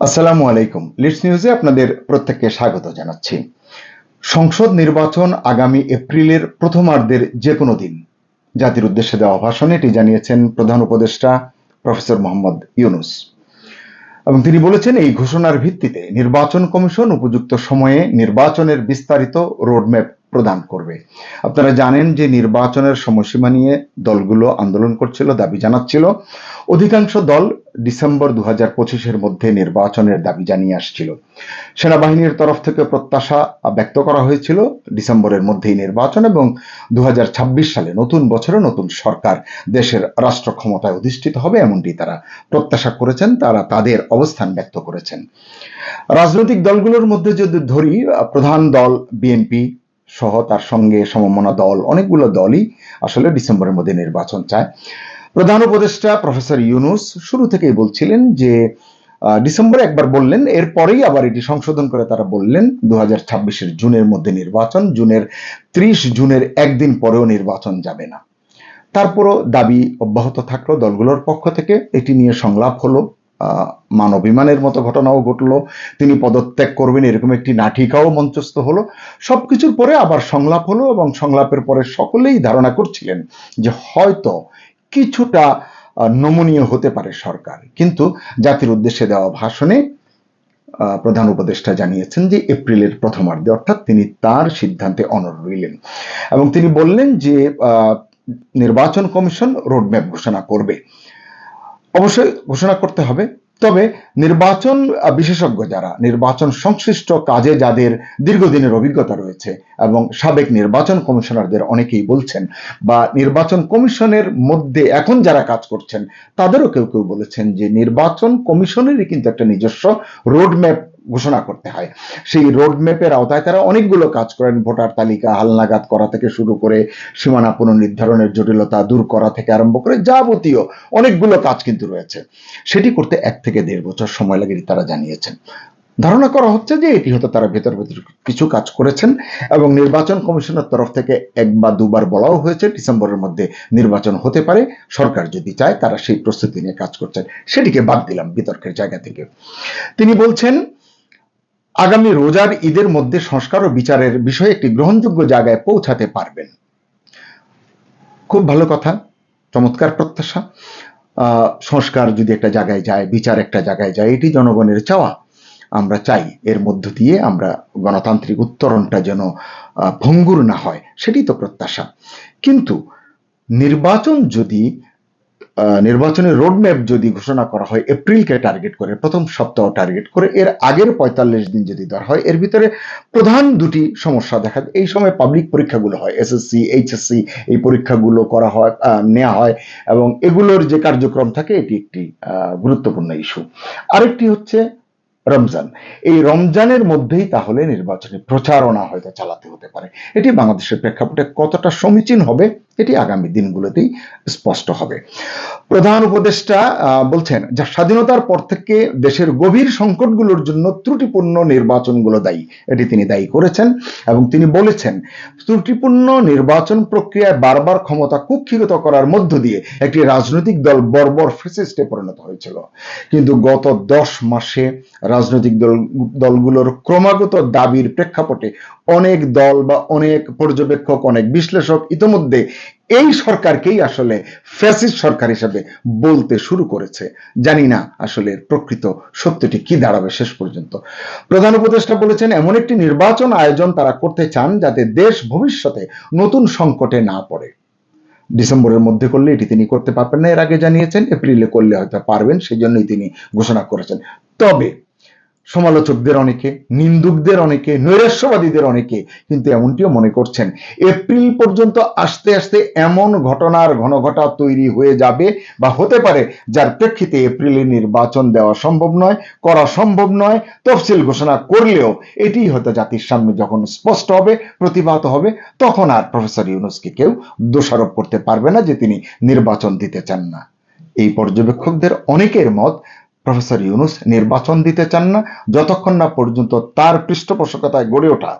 আসসালামু আলাইকুম। লিডস নিউজে আপনাদের প্রত্যেককে স্বাগত জানাচ্ছি। সংসদ নির্বাচন আগামী এপ্রিলের প্রথমার্ধের যে কোনো দিন। জাতির উদ্দেশ্যে দেওয়া ভাষণে এটি জানিয়েছেন প্রধান উপদেষ্টা প্রফেসর মোহাম্মদ ইউনুস। এবং তিনি বলেছেন, এই ঘোষণার ভিত্তিতে নির্বাচন কমিশন উপযুক্ত সময়ে নির্বাচনের বিস্তারিত রোডম্যাপ প্রদান করবে। আপনারা জানেন যে নির্বাচনের সময়সীমা নিয়ে দলগুলো আন্দোলন করছিল, দাবি জানাচ্ছিল। অধিকাংশ দল ডিসেম্বর দু হাজার পঁচিশের মধ্যে নির্বাচনের দাবি জানিয়ে আসছিল। সেনাবাহিনীর তরফ থেকে প্রত্যাশা ব্যক্ত করা হয়েছিল ডিসেম্বরের মধ্যেই নির্বাচন এবং দু হাজার ছাব্বিশ সালে নতুন বছরে নতুন সরকার দেশের রাষ্ট্র ক্ষমতায় অধিষ্ঠিত হবে এমনটি তারা প্রত্যাশা করেছেন, তারা তাদের অবস্থান ব্যক্ত করেছেন। রাজনৈতিক দলগুলোর মধ্যে যদি ধরি, প্রধান দল বিএনপি সহ তার সঙ্গে সমমনা দল, অনেকগুলো দলই আসলে ডিসেম্বরের মধ্যে নির্বাচন চায়। প্রধান উপদেষ্টা প্রফেসর ইউনুস শুরু থেকেই বলছিলেন যে ডিসেম্বরে একবার বললেন, এরপরেই আবার এটি সংশোধন করে তারা বললেন দু হাজার জুনের মধ্যে নির্বাচন, জুনের ত্রিশ জুনের একদিন পরেও নির্বাচন যাবে না। তারপরও দাবি অব্যাহত থাকল দলগুলোর পক্ষ থেকে, এটি নিয়ে সংলাপ হলো মানবিমানের মতো ঘটনাও ঘটলো, তিনি পদত্যাগ করবেন এরকম একটি নাটিকাও মঞ্চস্থ হলো। সবকিছুর পরে আবার সংলাপ হলো এবং সংলাপের পরে সকলেই ধারণা করছিলেন যে হয়তো কিছুটা নমনীয় হতে পারে সরকার। কিন্তু জাতির উদ্দেশ্যে দেওয়া ভাষণে প্রধান উপদেষ্টা জানিয়েছেন যে এপ্রিলের প্রথমার্ধে, অর্থাৎ তিনি তার সিদ্ধান্তে অনর রইলেন। এবং তিনি বললেন যে নির্বাচন কমিশন রোডম্যাপ ঘোষণা করবে। অবশ্যই ঘোষণা করতে হবে। তবে নির্বাচন বিশেষজ্ঞ যারা, নির্বাচন সংশ্লিষ্ট কাজে যাদের দীর্ঘদিনের অভিজ্ঞতা রয়েছে এবং সাবেক নির্বাচন কমিশনারদের অনেকেই বলছেন বা নির্বাচন কমিশনের মধ্যে এখন যারা কাজ করছেন, তাদেরও কেউ কেউ বলেছেন যে নির্বাচন কমিশনেরই কিন্তু একটা নিজস্ব রোডম্যাপ ঘোষণা করতে হয়। সেই রোডম্যাপের আওতায় তারা অনেকগুলো কাজ করেন। ভোটার তালিকা, হালনাগাদ করা থেকে শুরু করে সীমানা পুনর্নির্ধারণের জটিলতা দূর করা থেকে আরম্ভ করে যাবতীয় অনেকগুলো কাজ কিন্তু রয়েছে। সেটি করতে এক থেকে দেড় বছর সময় লাগে তারা জানিয়েছেন। ধারণা করা হচ্ছে যে এটি হয়তো তারা ভেতর ভেতর কিছু কাজ করেছেন এবং নির্বাচন কমিশনের তরফ থেকে এক বা দুবার বলাও হয়েছে, ডিসেম্বরের মধ্যে নির্বাচন হতে পারে। সরকার যদি চায়, তারা সেই প্রস্তুতি নিয়ে কাজ করছেন। সেটিকে বাদ দিলাম, বিতর্কের জায়গা থেকে। তিনি বলছেন আগামী রোজার ঈদের মধ্যে সংস্কার ও বিচারের বিষয়ে একটি গ্রহণযোগ্য জায়গায় পৌঁছাতে পারবেন। খুব ভালো কথা, চমৎকার প্রত্যাশা। সংস্কার যদি একটা জায়গায় যায়, বিচার একটা জায়গায় যায়, এটি জনগণের চাওয়া। আমরা চাই এর মধ্য দিয়ে আমরা গণতান্ত্রিক উত্তরণটা যেন ভঙ্গুর না হয়, সেটি তো প্রত্যাশা। কিন্তু নির্বাচন যদি নির্বাচনের রোডম্যাপ যদি ঘোষণা করা হয় এপ্রিলকে টার্গেট করে, প্রথম সপ্তাহ টার্গেট করে, এর আগের পঁয়তাল্লিশ দিন যদি ধরা হয়, এর ভিতরে প্রধান দুটি সমস্যা দেখা এই সময় পাবলিক পরীক্ষাগুলো হয় এসএসসি এইচএসসি এই পরীক্ষাগুলো করা হয় নেওয়া হয় এবং এগুলোর যে কার্যক্রম থাকে, এটি একটি গুরুত্বপূর্ণ ইস্যু আরেকটি হচ্ছে রমজান। এই রমজানের মধ্যেই তাহলে নির্বাচনী প্রচারণা হয়তো চালাতে হতে পারে। এটি বাংলাদেশের প্রেক্ষাপটে কতটা সমীচীন হবে এটি আগামী দিনগুলোতেই স্পষ্ট হবে। প্রধান উপদেষ্টা বলছেন যা স্বাধীনতার পর থেকে দেশের গভীর সংকটগুলোর জন্য ত্রুটিপূর্ণ নির্বাচনগুলো দায়ী। এটি তিনি দায়ী করেছেন এবং তিনি বলেছেন, ত্রুটিপূর্ণ নির্বাচন প্রক্রিয়ায় বারবার ক্ষমতা কুক্ষিগত করার মধ্য দিয়ে একটি রাজনৈতিক দল বর্বর ফেসিস্টে পরিণত হয়েছিল। কিন্তু গত দশ মাসে রাজনৈতিক দল, দলগুলোর ক্রমাগত দাবির প্রেক্ষাপটে অনেক দল বা অনেক পর্যবেক্ষক, অনেক বিশ্লেষক ইতিমধ্যে এই সরকারকেই আসলে ফ্যাসিস্ট সরকার হিসেবে বলতে শুরু করেছে। জানি না আসলে প্রকৃত সত্যটি কি দাঁড়াবে শেষ পর্যন্ত। প্রধান উপদেষ্টা বলেছেন, এমন একটি নির্বাচন আয়োজন তারা করতে চান যাতে দেশ ভবিষ্যতে নতুন সংকটে না পড়ে। ডিসেম্বরের মধ্যে করলে এটি তিনি করতে পারবেন না, এর আগে জানিয়েছেন, এপ্রিলে করলে হয়তো পারবেন সেই জন্যই তিনি ঘোষণা করেছেন। তবে সমালোচকদের অনেকে, নিন্দুকদের অনেকে, নৈরাশ্যবাদীদের অনেকে কিন্তু এমনটিও মনে করছেন। এপ্রিল পর্যন্ত আস্তে আস্তে এমন ঘটনার ঘনঘটা তৈরি হয়ে যাবে বা হতে পারে, যার প্রেক্ষিতে এপ্রিলে নির্বাচন দেওয়া সম্ভব নয়, করা সম্ভব নয়, তফসিল ঘোষণা করলেও এটি হয়তো জাতির সামনে যখন স্পষ্ট হবে, প্রতিভাত হবে, তখন আর প্রফেসর ইউনুসকে কেউ দোষারোপ করতে পারবে না যে তিনি নির্বাচন দিতে চান না। এই পর্যবেক্ষকদের অনেকের মত প্রফেসর ইউনুস নির্বাচন দিতে চান না, যতক্ষণ না পর্যন্ত তার পৃষ্ঠপোষকতায় গড়ে ওঠা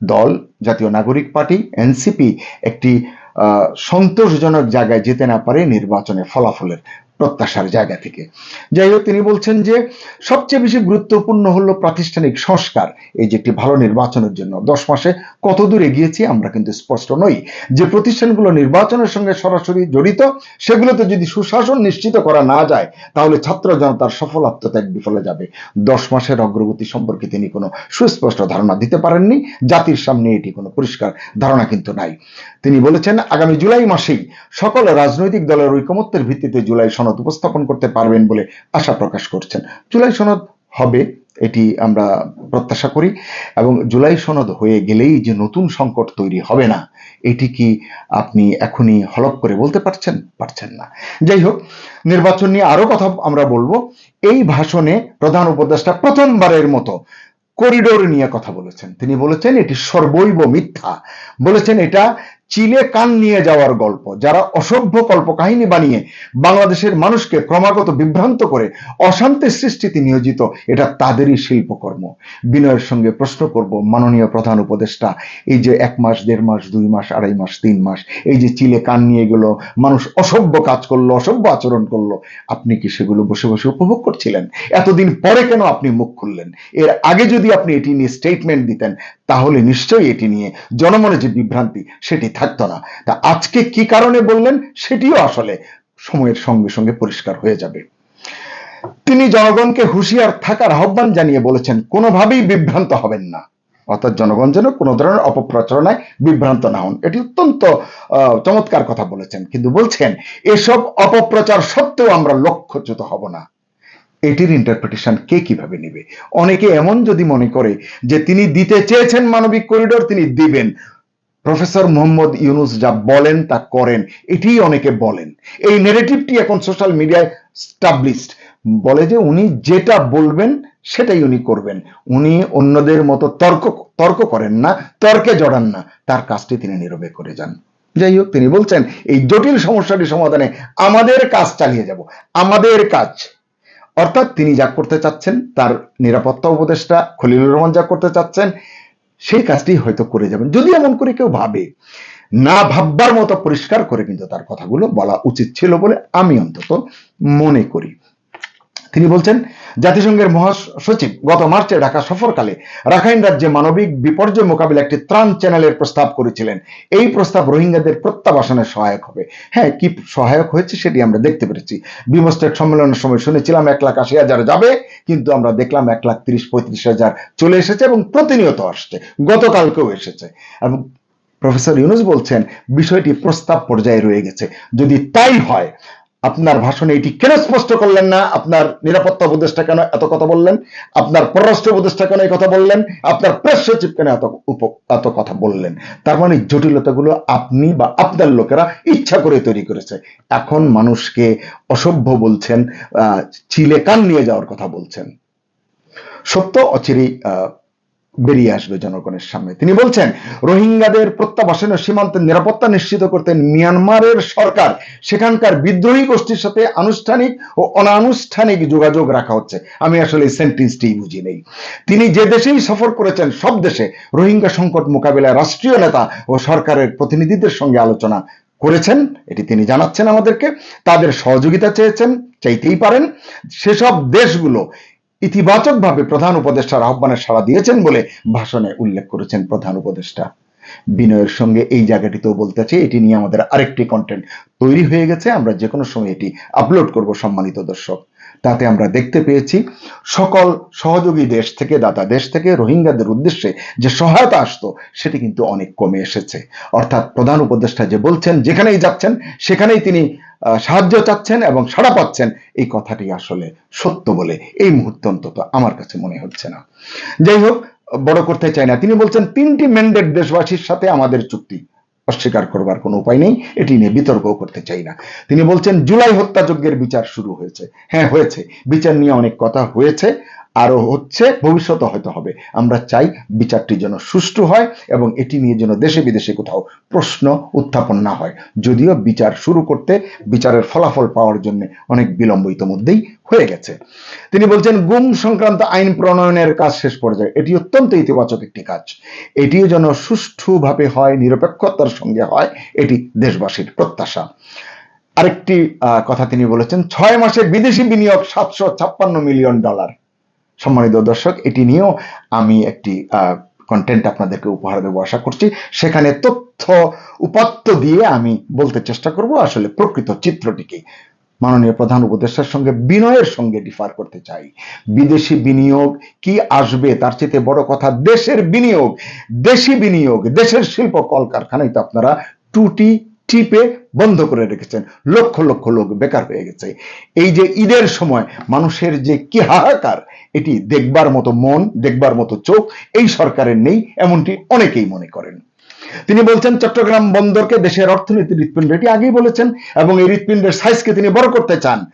দল, জাতীয় নাগরিক পার্টি, এনসিপি একটি সন্তোষজনক জায়গায় যেতে না পারে নির্বাচনে ফলাফলের। প্রত্যাশার জায়গা থেকে। যাই হোক, তিনি বলছেন যে, সবচেয়ে বেশি গুরুত্বপূর্ণ হলো প্রাতিষ্ঠানিক সংস্কার, এই যে একটি ভালো নির্বাচনের জন্য। দশ মাসে কত দূর এগিয়েছি আমরা কিন্তু স্পষ্ট নই। যে প্রতিষ্ঠানগুলো নির্বাচনের সঙ্গে সরাসরি জড়িত, সেগুলোতে যদি সুশাসন নিশ্চিত করা না যায়, তাহলে ছাত্র জনতার সফল আত্মত্যাগ বিফলে যাবে। দশ মাসের অগ্রগতি সম্পর্কে তিনি কোনো সুস্পষ্ট ধারণা দিতে পারেননি। জাতির সামনে এটি কোনো পরিষ্কার ধারণা কিন্তু নাই। তিনি বলেছেন, আগামী জুলাই মাসেই সকল রাজনৈতিক দলের ঐকমত্যের ভিত্তিতে জুলাই সনদ উপস্থাপন করতে পারবেন বলে আশা প্রকাশ করছেন। জুলাই সনদ হবে, এটি আমরা প্রত্যাশা করি, এবং জুলাই সনদ হয়ে গেলেই যে নতুন সংকট তৈরি হবে না, এটি কি আপনি এখনই হলপ করে বলতে পারছেন? পারছেন না। যাই হোক, নির্বাচন নিয়ে আরও কথা আমরা বলব। এই ভাষণে প্রধান উপদেষ্টা প্রথমবারের মতো করিডোর নিয়ে কথা বলেছেন। তিনি বলেছেন, এটি সর্বৈব মিথ্যা। বলেছেন, এটা চিলে কান নিয়ে যাওয়ার গল্প, যারা অসভ্য কল্প কাহিনী বানিয়ে বাংলাদেশের মানুষকে ক্রমাগত বিভ্রান্ত করে অশান্তি সৃষ্টিতে নিয়োজিত, এটা তাদেরই শিল্পকর্ম। বিনয়ের সঙ্গে প্রশ্ন করব মাননীয় প্রধান উপদেষ্টা, এই যে এক মাস, দেড় মাস, দুই মাস, আড়াই মাস, তিন মাস, এই যে চিলে কান নিয়ে গেল, মানুষ অসভ্য কাজ করল, অসভ্য আচরণ করল, আপনি কি সেগুলো বসে বসে উপভোগ করছিলেন? এতদিন পরে কেন আপনি মুখ খুললেন? এর আগে যদি আপনি এটি নিয়ে স্টেটমেন্ট দিতেন তাহলে নিশ্চয়ই এটি নিয়ে জনমনে যে বিভ্রান্তি, সেটি থাকতো না। তা আজকে কি কারণে বললেন? সেটিও আসলে সময়ের সঙ্গে সঙ্গে পরিষ্কার হয়ে যাবে। তিনি জনগণকে হুঁশিয়ার থাকার আহ্বান জানিয়ে বলেছেন, কোনোভাবেই বিভ্রান্ত হবেন না। অর্থাৎ জনগণ যেন কোনো ধরনের অপপ্রচারণায় বিভ্রান্ত না হন। এটি অত্যন্ত চমৎকার কথা বলেছেন। কিন্তু বলছেন, এসব অপপ্রচার সত্ত্বেও আমরা লক্ষ্যচ্যুত হব না। এটির ইন্টারপ্রিটেশন কে কীভাবে নেবে? অনেকে এমন যদি মনে করে যে তিনি দিতে চেয়েছেন মানবিক করিডোর তিনি দিবেন। প্রফেসর মোহাম্মদ ইউনুস যা বলেন তা করেন, এটিই অনেকে বলেন। এই নেগেটিভটি এখন সোশ্যাল মিডিয়ায় স্টাবলিশড বলে যে উনি যেটা বলবেন, সেটাই উনি করবেন। উনি অন্যদের মতো তর্ক তর্ক করেন না, তর্কে জড়ান না। তার কাজটি তিনি নীরবে করে যান। যাই হোক, তিনি বলছেন, এই জটিল সমস্যাটি সমাধানে আমাদের কাজ চালিয়ে যাব। আমাদের কাজ অর্থাৎ তিনি যা করতে চাচ্ছেন, তার নিরাপত্তা উপদেষ্টা খলিলুর রহমান যা করতে চাচ্ছেন, সেই কাজটি হয়তো করে যাবেন। যদি এমন করে কেউ ভাবে, না ভাববার মতো পরিষ্কার করে কিন্তু তার কথাগুলো বলা উচিত ছিল বলে আমি অন্তত মনে করি। তিনি বলছেন জাতিসংঘের মহাসচিব গত মার্চে ঢাকা সফরকালে রাখাইন রাজ্যে মানবিক বিপর্যয় মোকাবিলা একটি ত্রাণ চ্যানেলের প্রস্তাব করেছিলেন। এই প্রস্তাব রোহিঙ্গাদের প্রত্যাবাসনে সহায়ক হবে। হ্যাঁ কি সহায়ক হয়েছে সেটি আমরা দেখতে পেরেছি। বিমস্টেক সম্মেলনের সময় শুনেছিলাম এক লাখ আশি হাজার যাবে, কিন্তু আমরা দেখলাম এক লাখ তিরিশ, পঁয়ত্রিশ হাজার চলে এসেছে এবং প্রতিনিয়ত আসছে, গতকালকেও এসেছে। এবং প্রফেসর ইউনুস বলছেন, বিষয়টি প্রস্তাব পর্যায়ে রয়ে গেছে। যদি তাই হয় আপনার ভাষণে এটি কেন স্পষ্ট করলেন না? আপনার নিরাপত্তা উপদেষ্টা কেন এত কথা বললেন? আপনার পররাষ্ট্র উপদেষ্টা কেন এই কথা বললেন? আপনার প্রেস সচিব কেন এত এত কথা বললেন? তার মানে জটিলতাগুলো আপনি বা আপনার লোকেরা ইচ্ছা করে তৈরি করেছে। এখন মানুষকে অসভ্য বলছেন চিলে কান নিয়ে যাওয়ার কথা বলছেন। সত্য অচিরেই আহ, বেরিয়ে আসবে জনগণের সামনে। তিনি বলছেন, রোহিঙ্গাদের প্রত্যাবাসন ও সীমান্তের নিরাপত্তা নিশ্চিত করতে মিয়ানমারের সরকার সেখানকার বিদ্রোহী গোষ্ঠীর সাথে আনুষ্ঠানিক ও অনানুষ্ঠানিক যোগাযোগ রাখা হচ্ছে। আমি আসলে সেন্টেন্সটি বুঝি নেই। তিনি যে দেশেই সফর করেছেন, সব দেশে রোহিঙ্গা সংকট মোকাবিলায় রাষ্ট্রীয় নেতা ও সরকারের প্রতিনিধিদের সঙ্গে আলোচনা করেছেন। এটি তিনি জানাচ্ছেন আমাদেরকে। তাদের সহযোগিতা চেয়েছেন, চাইতেই পারেন। সেসব দেশগুলো ইতিবাচকভাবে প্রধান উপদেষ্টার আহ্বানে সাড়া দিয়েছেন বলে ভাষণে উল্লেখ করেছেন প্রধান উপদেষ্টা। বিনয়ের সঙ্গে এই জায়গাটিতেও বলতে চাই, এটি নিয়ে আমাদের আরেকটি কন্টেন্ট তৈরি হয়ে গেছে। আমরা যে কোনো সময় এটি আপলোড করব, সম্মানিত দর্শক। তাতে আমরা দেখতে পেয়েছি সকল সহযোগী দেশ থেকে, দাতা দেশ থেকে, রোহিঙ্গাদের উদ্দেশ্যে যে সহায়তা আসতো, সেটি কিন্তু অনেক কমে এসেছে। অর্থাৎ প্রধান উপদেষ্টা যে বলছেন, যেখানেই যাচ্ছেন, সেখানেই তিনি সাহায্য চাচ্ছেন এবং সাড়া পাচ্ছেন, এই কথাটি আসলে সত্য বলে এই মুহূর্তে অন্তত আমার কাছে মনে হচ্ছে না। যাই হোক, বড় করতে চাই না। তিনি বলছেন, তিনটি ম্যান্ডেট দেশবাসীর সাথে আমাদের চুক্তি। অস্বীকার করবার কোনো উপায় নেই, এটি নিয়ে বিতর্ক করতে চাই না। তিনি বলছেন, জুলাই হত্যাযজ্ঞের বিচার শুরু হয়েছে। হ্যাঁ হয়েছে। বিচার নিয়ে অনেক কথা হয়েছে। আরও হচ্ছে ভবিষ্যতে হয়তো হবে। আমরা চাই বিচারটি যেন সুষ্ঠু হয় এবং এটি নিয়ে যেন দেশে বিদেশে কোথাও প্রশ্ন উত্থাপন না হয়। যদিও বিচার শুরু করতে বিচারের ফলাফল পাওয়ার জন্য অনেক বিলম্ব ইতোমধ্যেই হয়ে গেছে। তিনি বলছেন, গুম সংক্রান্ত আইন প্রণয়নের কাজ শেষ পর্যায়ে। এটি অত্যন্ত ইতিবাচক একটি কাজ। এটিও যেন সুষ্ঠুভাবে হয়, নিরপেক্ষতার সঙ্গে হয়, এটি দেশবাসীর প্রত্যাশা। আরেকটি কথা তিনি বলেছেন, ছয় মাসে বিদেশি বিনিয়োগ সাতশো ছাপ্পান্ন মিলিয়ন ডলার। সম্মানিত দর্শক, এটি নিয়েও আমি একটি কন্টেন্ট আপনাদেরকে উপহার দেবো আশা করছি। সেখানে তথ্য উপাত্ত দিয়ে আমি বলতে চেষ্টা করব আসলে প্রকৃত চিত্রটিকে। মাননীয় প্রধান উপদেষ্টার সঙ্গে, বিনয়ের সঙ্গে ডিফার করতে চাই। বিদেশি বিনিয়োগ কি আসবে? তার চেয়ে বড় কথা, দেশের বিনিয়োগ। দেশি বিনিয়োগ, দেশের শিল্প কলকারখানায় তো আপনারা টুটি টিপে বন্ধ করে রেখেছেন। লক্ষ লক্ষ লোক বেকার হয়ে গেছে। এই যে ঈদের সময় মানুষের যে কি হাহাকার, এটি দেখবার মতো মন, দেখবার মতো চোখ, এই সরকারের নেই, এমনটি অনেকেই মনে করেন। তিনি বলছেন, চট্টগ্রাম বন্দরকে দেশের অর্থনীতির হৃৎপিণ্ড, এটি আগেই বলেছেন, এবং এই হৃৎপিণ্ডের সাইজকে তিনি বড় করতে চান।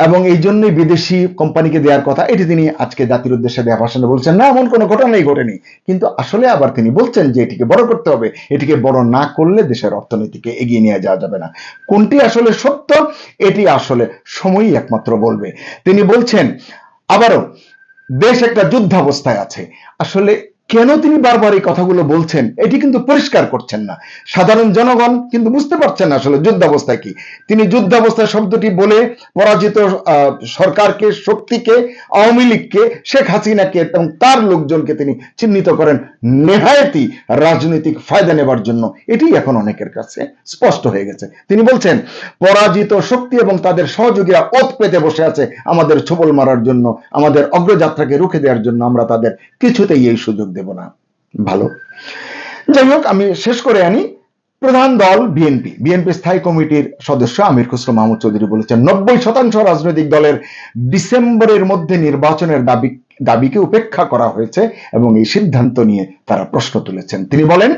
এবং এই জন্যই বিদেশি কোম্পানিকে দেওয়ার কথা, এটি তিনি আজকে জাতির উদ্দেশ্যে দেওয়া ভাষণে বলছেন, না, এমন কোনো ঘটনাই ঘটেনি। কিন্তু আসলে আবার তিনি বলছেন যে এটিকে বড় করতে হবে, এটিকে বড় না করলে দেশের অর্থনীতিকে এগিয়ে নিয়ে যাওয়া যাবে না। কোনটি আসলে সত্য, এটি আসলে সময়ই একমাত্র বলবে। তিনি বলছেন, আবারও দেশ একটা যুদ্ধাবস্থায় আছে। আসলে কেন তিনি বারবার এই কথাগুলো বলছেন? এটি কিন্তু পরিষ্কার করছেন না। সাধারণ জনগণ কিন্তু বুঝতে পারছেন না আসলে যুদ্ধাবস্থায় কি। তিনি যুদ্ধাবস্থায় শব্দটি বলে পরাজিত সরকারকে, শক্তিকে, আওয়ামী লীগকে, শেখ হাসিনাকে এবং তার লোকজনকে তিনি চিহ্নিত করেন নেহায়তি রাজনৈতিক ফায়দা নেবার জন্য। এটি এখন অনেকের কাছে স্পষ্ট হয়ে গেছে। তিনি বলছেন, পরাজিত শক্তি এবং তাদের সহযোগীরা ওত পেতে বসে আছে আমাদের ছোবল মারার জন্য, আমাদের অগ্রযাত্রাকে রুখে দেওয়ার জন্য আমরা তাদের কিছুতেই এই সুযোগ দেব না। ভালো। যাই হোক আমি শেষ করে আনি। প্রধান দল বিএনপি। বিএনপি স্থায়ী কমিটির সদস্য আমির খুসরো মাহমুদ চৌধুরী বলেছেন, নব্বই শতাংশ রাজনৈতিক দলের ডিসেম্বরের মধ্যে নির্বাচনের দাবি, দাবিকে উপেক্ষা করা হয়েছে এবং এই সিদ্ধান্ত নিয়ে তারা প্রশ্ন তুলেছেন। তিনি বলেন,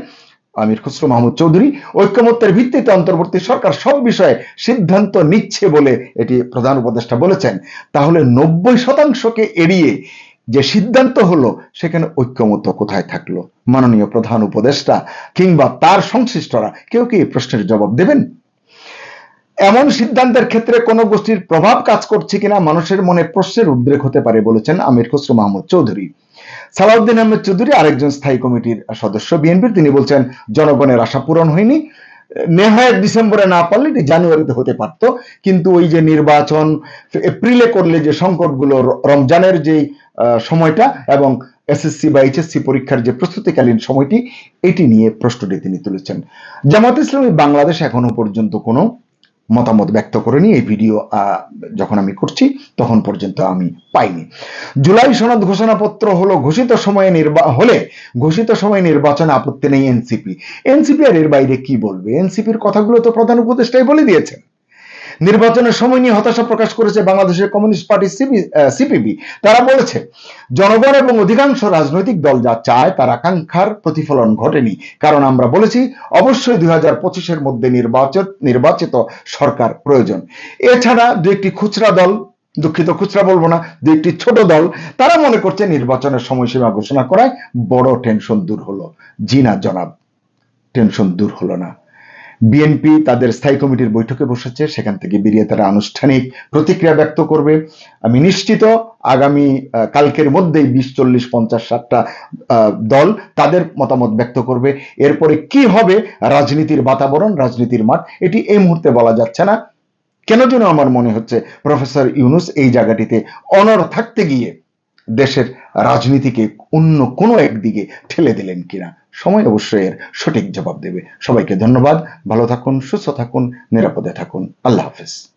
আমির খুসরো মাহমুদ চৌধুরী, ঐক্যমত্যের ভিত্তিতে অন্তর্বর্তী সরকার সব বিষয়ে সিদ্ধান্ত নিচ্ছে বলে এটি প্রধান উপদেষ্টা বলেছেন। তাহলে নব্বই শতাংশকে এড়িয়ে যে সিদ্ধান্ত হলো সেখানে ঐক্যমত্য কোথায় থাকল? মাননীয় প্রধান উপদেষ্টা কিংবা তার সংশ্লিষ্টরা কেউ কি এই প্রশ্নের জবাব দেবেন? এমন সিদ্ধান্তের ক্ষেত্রে কোন গোষ্ঠীর প্রভাব কাজ করছে কিনা মানুষের মনে প্রশ্নের উদ্রেক হতে পারে বলেছেন আমির খসরু মাহমুদ চৌধুরী। সালাউদ্দিন আহমেদ চৌধুরী আরেকজন স্থায়ী কমিটির সদস্য বিএনপির। তিনি বলছেন জনগণের আশা পূরণ হয়নি। নেহায় ডিসেম্বরে না পারলে এটি জানুয়ারিতে হতে পারত। কিন্তু ওই যে নির্বাচন এপ্রিলে করলে যে সংকটগুলো রমজানের যে আহ, সময়টা এবং এসএসসি বা এইচএসসি পরীক্ষার যে প্রস্তুতিকালীন সময়টি, এটি নিয়ে প্রশ্নটি তিনি তুলেছেন। জামাত ইসলামী বাংলাদেশ এখনও পর্যন্ত কোনো মতামত ব্যক্ত করেনি। এই ভিডিও যখন আমি করছি, তখন পর্যন্ত আমি পাইনি। জুলাই সনদ ঘোষণাপত্র হলো ঘোষিত সময়ে নির্বা, হলে ঘোষিত সময়ে নির্বাচন আপত্তি নেই এনসিপি। এনসিপি আর এর বাইরে কি বলবে? এনসিপির কথাগুলো তো প্রধান উপদেষ্টাই বলে দিয়েছেন। নির্বাচনের সময় নিয়ে হতাশা প্রকাশ করেছে বাংলাদেশের কমিউনিস্ট পার্টি সিপিবি। তারা বলেছে, জনগণ এবং অধিকাংশ রাজনৈতিক দল যা চায় তার আকাঙ্ক্ষার প্রতিফলন ঘটেনি। কারণ আমরা বলেছি, অবশ্যই দুই হাজার মধ্যে নির্বাচন নির্বাচিত সরকার প্রয়োজন। এছাড়া দু একটি খুচরা দল, দুঃখিত খুচরা বলব না, দু একটি ছোট দল, তারা মনে করছে নির্বাচনের সময়সীমা ঘোষণা করায় বড় টেনশন দূর হলো। জি না জনাব, টেনশন দূর হলো না। বিএনপি তাদের স্থায়ী কমিটির বৈঠকে বসেছে, সেখান থেকে বেরিয়ে তারা আনুষ্ঠানিক প্রতিক্রিয়া ব্যক্ত করবে। আমি নিশ্চিত আগামী কালকের মধ্যেই বিশ, চল্লিশ, পঞ্চাশ, ষাটটা দল তাদের মতামত ব্যক্ত করবে। এরপরে কি হবে? রাজনীতির বাতাবরণ, রাজনীতির মাঠ, এটি এই মুহূর্তে বলা যাচ্ছে না। কেন যেন আমার মনে হচ্ছে, প্রফেসর ইউনুস এই জায়গাটিতে অনর থাকতে গিয়ে দেশের রাজনীতিকে অন্য কোনো একদিকে ঠেলে দিলেন কিনা? সময় অবশ্যই এর সঠিক জবাব দেবে। সবাইকে ধন্যবাদ। ভালো থাকুন, সুস্থ থাকুন, নিরাপদে থাকুন। আল্লাহ হাফেজ।